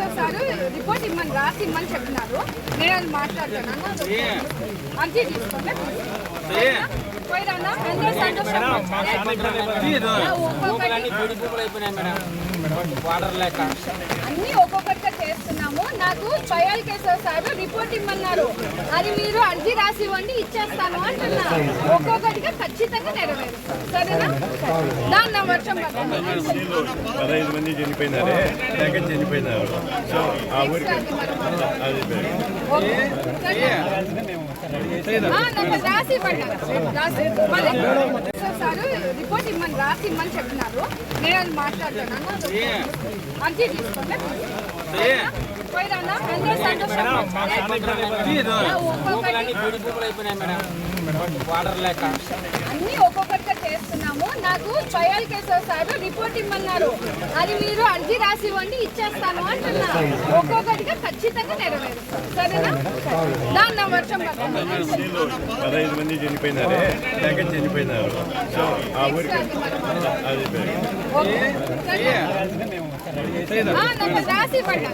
Keshav sir report ఇమ్మని రాసి ఇమ్మని చెప్పినారు. నేను అది మాట్లాడుతున్నాను అర్జీ తీసుకోండి. అందరూ సంతోషం లేక. అన్ని ఒక్కొక్కటిగా చేస్తున్నాము. నాకు పయాల్ కేశవ్ సార్ రిపోర్ట్ ఇమ్మన్నారు. అది మీరు అర్జీ రాసి ఇవ్వండి ఇచ్చేస్తాను అంటున్నారు. ఒక్కొక్కటిగా ఖచ్చితంగా నెరవేరుస్తాం. సరేనా? పదహైదు మంది చనిపోయినారే లేక చనిపోయినారు. సో ఆ ఊరికి అది రిపోర్ట్ ఇమ్మని రాసి ఇమ్మని చెప్పినారు. నేను మాట్లాడుతున్నాను అర్జీ తీసుకోండి. పోయిరానా అందరూ సంతోషం అన్ని ఒక్కొక్కటిగా చేస్తున్నాము. నాకు పయాల్ కేశవ్ సార్ రిపోర్ట్ ఇమ్మన్నారు. అది మీరు అర్జీ రాసి ఇవ్వండి ఇచ్చేస్తాను అంటున్నారు ఒక్కొక్కటిగా ఖచ్చితంగా నెరవేరుస్తాం. సరేనా? దాని నా వర్షం పడుతుంది. పదహైదు మంది చనిపోయినారే. సో ఆ ఊరికి రాసి ఇవ్వండి.